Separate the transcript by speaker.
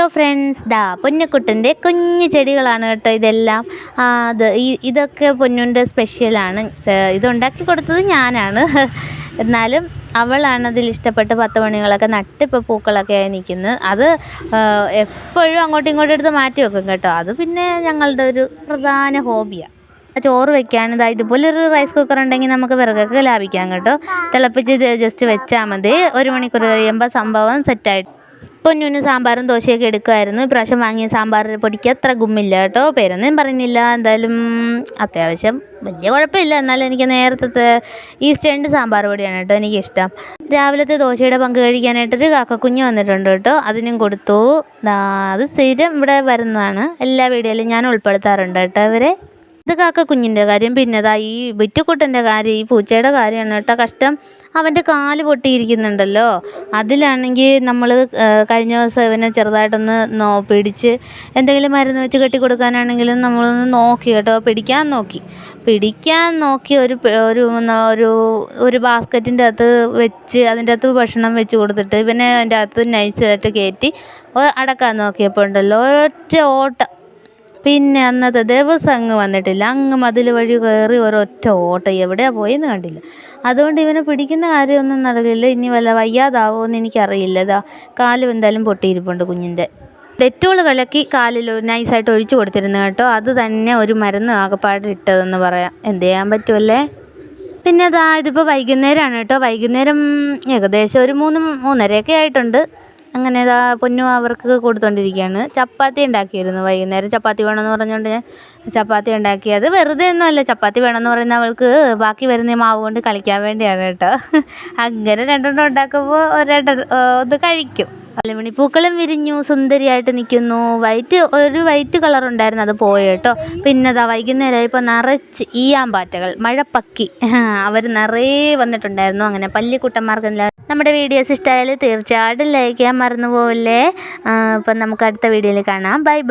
Speaker 1: Hello friends ദാ പൊന്നക്കുട്ടന്റെ കുഞ്ഞു ചെടികളാണ് കേട്ടോ ഇതെല്ലാം. അത് ഇതൊക്കെ പൊന്നുന്റെ സ്പെഷ്യലാണ് ഇതുണ്ടാക്കി കൊടുത്തത് ഞാനാണ്. എന്നാലും അവളാണ് അതിൽ ഇഷ്ടപ്പെട്ട് പത്ത് മണികളൊക്കെ നട്ടിപ്പോൾ പൂക്കളൊക്കെ ആയി നിൽക്കുന്നത്. അത് എപ്പോഴും അങ്ങോട്ടും ഇങ്ങോട്ടും എടുത്ത് മാറ്റി വെക്കും കേട്ടോ. അത് പിന്നെ ഞങ്ങളുടെ ഒരു പ്രധാന ഹോബിയാണ് ചോറ് വെക്കാൻ ഇതാ ഇതുപോലെ ഒരു റൈസ് കുക്കർ ഉണ്ടെങ്കിൽ നമുക്ക് വിറകൊക്കെ ലാഭിക്കാം കേട്ടോ. തിളപ്പിച്ച് ജസ്റ്റ് വെച്ചാൽ മതി. ഒരു മണിക്കൂർ കഴിയുമ്പോൾ സംഭവം സെറ്റായിട്ട് പൊന്നൂന് സാമ്പാറും ദോശയൊക്കെ എടുക്കുമായിരുന്നു ഇപ്രാവശ്യം വാങ്ങിയ സാമ്പാർ പൊടിക്ക് അത്ര ഗുമ്മില്ല കേട്ടോ. പേരൊന്നും പറയുന്നില്ല എന്തായാലും അത്യാവശ്യം വലിയ കുഴപ്പമില്ല. എന്നാലും എനിക്ക് നേരത്തെ ഈസ്റ്റേണിന്റെ സാമ്പാർ പൊടിയാണ് കേട്ടോ എനിക്കിഷ്ടം. രാവിലത്തെ ദോശയുടെ പങ്ക് കഴിക്കാനായിട്ടൊരു കാക്കക്കുഞ്ഞ് വന്നിട്ടുണ്ട് കേട്ടോ. അതിനും കൊടുത്തു. അത് സ്ഥിരം ഇവിടെ വരുന്നതാണ്. എല്ലാ വീഡിയോയിലും ഞാൻ ഉൾപ്പെടുത്താറുണ്ട് കേട്ടോ ഇവരെ. ഇത് കാക്ക കുഞ്ഞിന്റെ കാര്യം. പിന്നെ ദാ ഈ വിറ്റുക്കുട്ടന്റെ കാര്യം ഈ പൂച്ചയുടെ കാര്യമാണ് കേട്ടോ കഷ്ടം. അവന്റെ കാൽ പൊട്ടിയിരിക്കുന്നുണ്ടല്ലോ. അതിലാണെങ്കിൽ നമ്മൾ കഴിഞ്ഞ ദിവസം ഇവനെ ചെറുതായിട്ടൊന്ന് നോ പിടിച്ച് എന്തെങ്കിലും മരുന്ന് വെച്ച് കെട്ടി കൊടുക്കാനാണെങ്കിലും നമ്മളൊന്ന് നോക്കി കേട്ടോ. പിടിക്കാൻ നോക്കി. പിടിക്കാൻ നോക്കി ഒരു ഒരു ഒരു ഒരു ബാസ്ക്കറ്റിന്റെ അകത്ത് വെച്ച് അതിന്റെ അകത്ത് ഭക്ഷണം വെച്ച് കൊടുത്തിട്ട് ഇവനെ അതിന്റെ അകത്ത് നൈസായിട്ട് കയറ്റി അടക്കാൻ നോക്കിയപ്പോൾ ഉണ്ടല്ലോ ഒറ്റ ഓട്ടം. പിന്നെ അന്നത്തെ ദിവസം അങ്ങ് വന്നിട്ടില്ല. അങ്ങ് മതിൽ വഴി കയറി ഒരൊറ്റ ഓട്ടം എവിടെയാ പോയെന്ന് കണ്ടില്ല. അതുകൊണ്ട് ഇവനെ പിടിക്കുന്ന കാര്യമൊന്നും നടക്കില്ല. ഇനി വല്ല വയ്യാതാവുമെന്ന് എനിക്കറിയില്ല. ഇതാ കാലും എന്തായാലും പൊട്ടിയിരിപ്പുണ്ട് കുഞ്ഞിന്റെ. ഡെറ്റോൾ കലക്കി കാലിൽ നൈസായിട്ട് ഒഴിച്ചു കൊടുത്തിരുന്നു കേട്ടോ. അത് തന്നെ ഒരു മരുന്ന് ആകപ്പാട് ഇട്ടതെന്ന് പറയാം. എന്ത് ചെയ്യാൻ പറ്റുമല്ലേ പിന്നെ അതാ ഇതിപ്പോൾ വൈകുന്നേരമാണ് കേട്ടോ. വൈകുന്നേരം ഏകദേശം ഒരു മൂന്ന് മൂന്നരയൊക്കെ ആയിട്ടുണ്ട്. അങ്ങനെ ഇതാ പൊന്നു അവർക്ക് കൊടുത്തോണ്ടിരിക്കുകയാണ് ചപ്പാത്തി ഉണ്ടാക്കിയിരുന്നു വൈകുന്നേരം. ചപ്പാത്തി വേണമെന്ന് പറഞ്ഞുകൊണ്ട് ഞാൻ ചപ്പാത്തി ഉണ്ടാക്കി. അത് വെറുതെ ഒന്നുമല്ല ചപ്പാത്തി വേണമെന്ന് പറയുന്ന അവൾക്ക് ബാക്കി വരുന്ന മാവ് കൊണ്ട് കളിക്കാൻ വേണ്ടിയാണ് കേട്ടോ. അങ്ങനെ രണ്ടെണ്ണം ഉണ്ടാക്കുമ്പോൾ ഒരെണ്ണം ഇത് കഴിക്കും. അലുമണിപ്പൂക്കളും വിരിഞ്ഞു സുന്ദരിയായിട്ട് നിൽക്കുന്നു. വൈറ്റ് ഒരു വൈറ്റ് കളർ ഉണ്ടായിരുന്നു അത് പോയി കേട്ടോ. പിന്നെ അതാ വൈകുന്നേരമായപ്പോൾ നിറച്ച് ഈയാമ്പാറ്റകൾ മഴപ്പക്കി. അവർ നിറയെ വന്നിട്ടുണ്ടായിരുന്നു. അങ്ങനെ പല്ലിക്കുട്ടന്മാർക്കെല്ലാം നമ്മുടെ വീഡിയോസ് ഇഷ്ടമായാൽ തീർച്ചയായിട്ടും ലൈക്ക് ചെയ്യാൻ മറന്നു പോവില്ലേ. അപ്പം നമുക്ക് അടുത്ത വീഡിയോയിൽ കാണാം. ബൈ